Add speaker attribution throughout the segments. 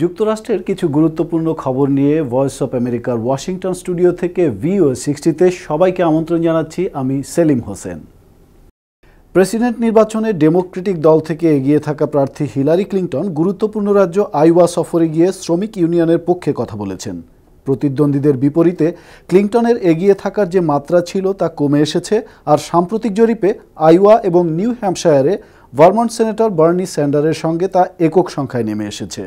Speaker 1: যুক্তরাষ্ট্রের কিছু গুরুত্বপূর্ণ খবর নিয়ে ভয়েস অফ আমেরিকার ওয়াশিংটন স্টুডিও থেকে ভিও সিক্সটিতে সবাইকে আমন্ত্রণ জানাচ্ছি, আমি সেলিম হোসেন। প্রেসিডেন্ট নির্বাচনে ডেমোক্রেটিক দল থেকে এগিয়ে থাকা প্রার্থী হিলারি ক্লিন্টন গুরুত্বপূর্ণ রাজ্য আইওয়া সফরে গিয়ে শ্রমিক ইউনিয়নের পক্ষে কথা বলেছেন। প্রতিদ্বন্দ্বীদের বিপরীতে ক্লিন্টনের এগিয়ে থাকার যে মাত্রা ছিল তা কমে এসেছে, আর সাম্প্রতিক জরিপে আইওয়া এবং নিউ হ্যাম্পশায়ারে ভার্মন্ট সেনেটর বার্নি স্যান্ডারের সঙ্গে তা একক সংখ্যায় নেমে এসেছে।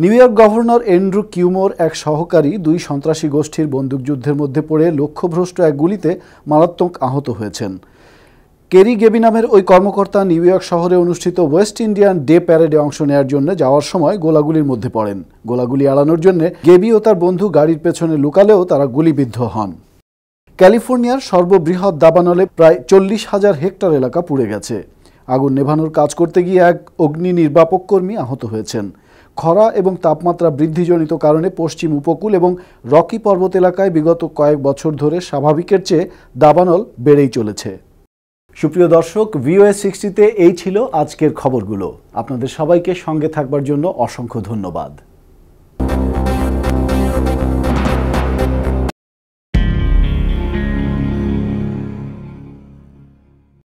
Speaker 1: নিউ ইয়র্ক গভর্নর এন্ড্রু কিউমোর এক সহকারী দুই সন্ত্রাসী গোষ্ঠীর বন্দুকযুদ্ধের মধ্যে পড়ে লক্ষ্যভ্রষ্ট এক গুলিতে মারাত্মক আহত হয়েছেন। কেরি গেবি নামের ওই কর্মকর্তা নিউ ইয়র্ক শহরে অনুষ্ঠিত ওয়েস্ট ইন্ডিয়ান ডে প্যারেডে অংশ নেওয়ার জন্য যাওয়ার সময় গোলাগুলির মধ্যে পড়েন। গোলাগুলি এড়ানোর জন্য গেবি ও তার বন্ধু গাড়ির পেছনে লুকালেও তারা গুলিবিদ্ধ হন। ক্যালিফোর্নিয়ার সর্ববৃহৎ দাবানলে প্রায় চল্লিশ হাজার হেক্টর এলাকা পুড়ে গেছে। আগুন নেভানোর কাজ করতে গিয়ে এক অগ্নি নির্বাপক কর্মী আহত হয়েছেন। খরা এবং তাপমাত্রা বৃদ্ধিজনিত কারণে পশ্চিম উপকূল এবং রকি পর্বত এলাকায় বিগত কয়েক বছর ধরে স্বাভাবিকের চেয়ে দাবানল বেড়েই চলেছে। সুপ্রিয় দর্শক ভিওএস সিক্সটিতে এই ছিল আজকের খবরগুলো। আপনাদের সবাইকে সঙ্গে থাকবার জন্য অসংখ্য ধন্যবাদ।